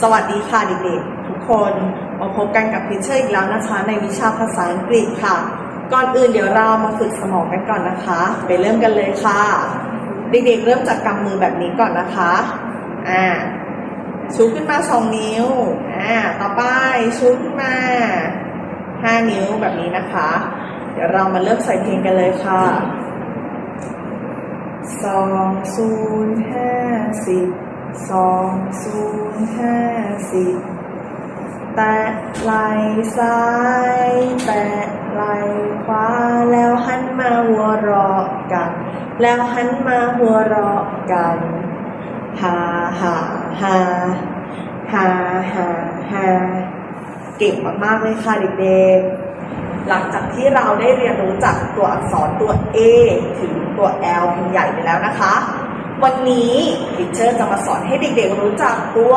สวัสดีค่ะเด็กๆทุกคนมาพบกันกับพิเชอร์อีกแล้วนะคะ ในวิชาภาษาอังกฤษค่ะ ก่อนอื่นเดี๋ยวเรามาฝึกสมองกันก่อนนะคะ ไปเริ่มกันเลยค่ะ เด็กๆเริ่มจากกำมือแบบนี้ก่อนนะคะอ่าชูขึ้นมาสองนิ้วอ่าต่อไปชูขึ้นมาห้านิ้วแบบนี้นะคะ เดี๋ยวเรามาเริ่มใส่เพลงกันเลยค่ะสองศูนย์ห้าสิบ สองศูนย์ห้าสิบแตะไหลซ้าย แตะไหลขวาแล้วหันมาหัวเราะกัน แล้วหันมาหัวเราะกันฮาฮาฮาฮาฮาฮาเก่งมากๆเลยค่ะเด็กๆหลังจากที่เราได้เรียนรู้จากตัวอักษรตัว A ถึงตัว L พิมพ์ใหญ่ไปแล้วนะคะ วันนี้ทิเชอร์จะมาสอนให้เด็กๆรู้จักตัว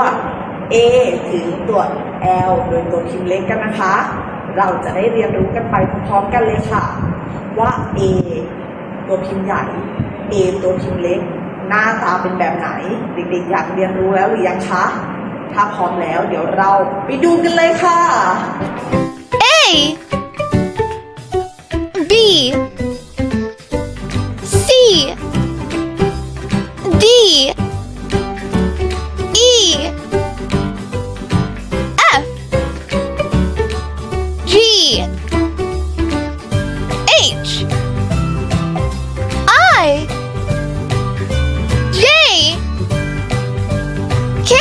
A ถึงตัว L โดยตัวพิมพ์เล็กกันนะคะ เราจะได้เรียนรู้กันไปพร้อมๆกันเลยค่ะ ว่า A ตัวพิมพ์ใหญ่ A ตัวพิมพ์เล็ก หน้าตาเป็นแบบไหน เด็กๆอยากเรียนรู้แล้วหรือยังคะ ถ้าพร้อมแล้วเดี๋ยวเราไปดูกันเลยค่ะ A B H I J K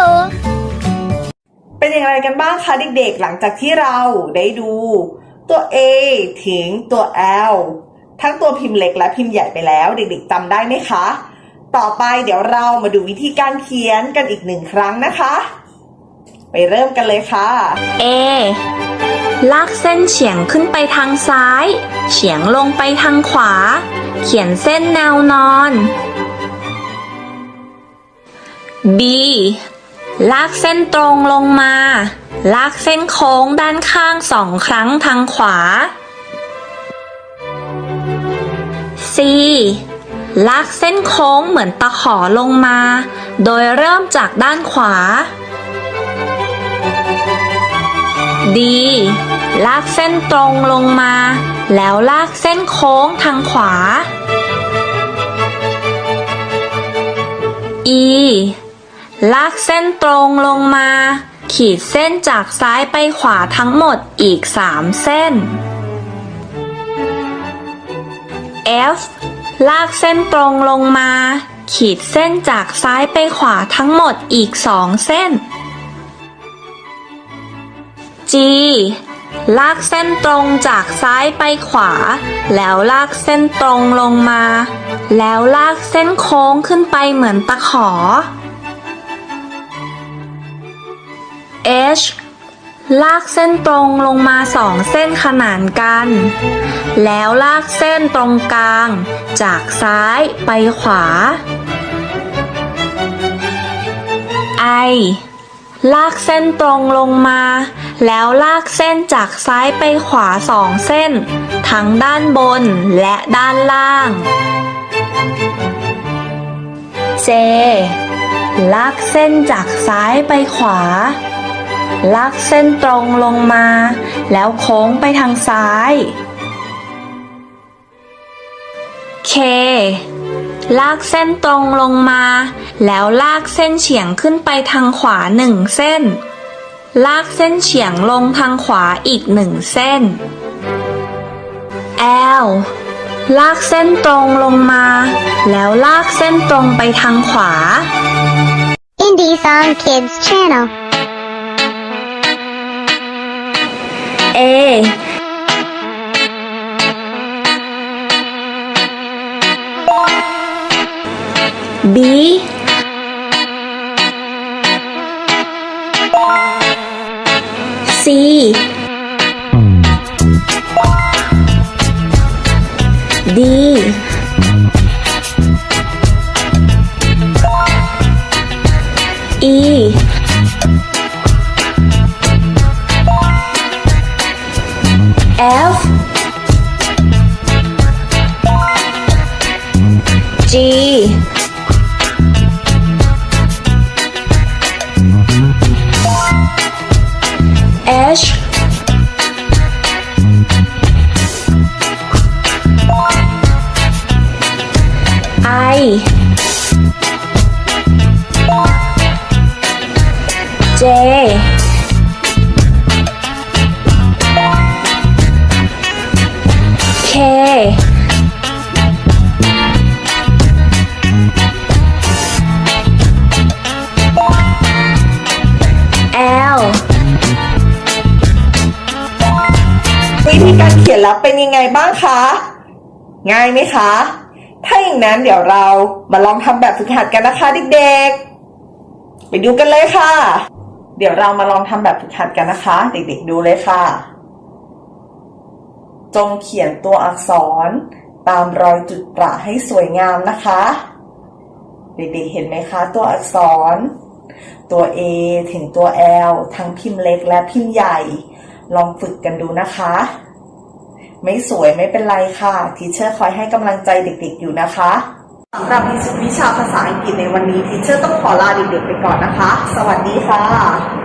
L เป็นอย่างไรกันบ้างคะเด็กๆ หลังจากที่เราได้ดูตัว A ถึงตัว L ทั้งตัวพิมพ์เล็กและพิมพ์ใหญ่ไปแล้ว เด็กๆจำได้ไหมคะ ต่อไปเดี๋ยวเรามาดูวิธีการเขียนกันอีกหนึ่งครั้งนะคะ ไปเริ่มกันเลยค่ะ A ลากเส้นเฉียงขึ้นไปทางซ้าย เฉียงลงไปทางขวา เขียนเส้นแนวนอน B ลากเส้นตรงลงมา ลากเส้นโค้งด้านข้างสองครั้งทางขวา C ลากเส้นโค้งเหมือนตะขอลงมา โดยเริ่มจากด้านขวา D ลากเส้นตรงลงมา แล้วลากเส้นโค้งทางขวา E ลากเส้นตรงลงมา ขีดเส้นจากซ้ายไปขวาทั้งหมดอีก3เส้น F ลากเส้นตรงลงมา ขีดเส้นจากซ้ายไปขวาทั้งหมดอีก2เส้น G ลากเส้นตรงจากซ้ายไปขวา แล้วลากเส้นตรงลงมา แล้วลากเส้นโค้งขึ้นไปเหมือนตะขอ H ลากเส้นตรงลงมาสองเส้นขนานกัน แล้วลากเส้นตรงกลาง จากซ้ายไปขวา I ลากเส้นตรงลงมา แล้วลากเส้นจากซ้ายไปขวาสองเส้น ทั้งด้านบนและด้านล่าง J ลากเส้นจากซ้ายไปขวา ลากเส้นตรงลงมา แล้วโค้งไปทางซ้าย K ลากเส้นตรงลงมา แล้วลากเส้นเฉียงขึ้นไปทางขวาหนึ่งเส้น ลากเส้นเฉียงลงทางขวาอีกหนึ่งเส้น L ลากเส้นตรงลงมา แล้วลากเส้นตรงไปทางขวา Indie Song Kids Channel. A C D E F G J K L วิธีการเขียนแล้วเป็นยังไงบ้างคะ ง่ายไหมคะ ถ้าอย่างนั้นเดี๋ยวเรามาลองทำแบบฝึกหัดกันนะคะเด็กๆ ไปดูกันเลยค่ะ เดี๋ยวเรามาลองทำแบบฝึกหัดกันนะคะ เด็กๆดูเลยค่ะ จงเขียนตัวอักษรตามรอยจุดประให้สวยงามนะคะ เด็กๆเห็นไหมคะ ตัวอักษร ตัว A ถึงตัว L ทั้งพิมพ์เล็กและพิมพ์ใหญ่ ลองฝึกกันดูนะคะ ไม่สวยไม่เป็นไรค่ะทีเชอร์คอยให้กำลังใจเด็กๆอยู่นะคะ สำหรับวิชาภาษาอังกฤษในวันนี้ทีเชอร์ต้องขอลาเด็กๆไปก่อนนะคะ สวัสดีค่ะ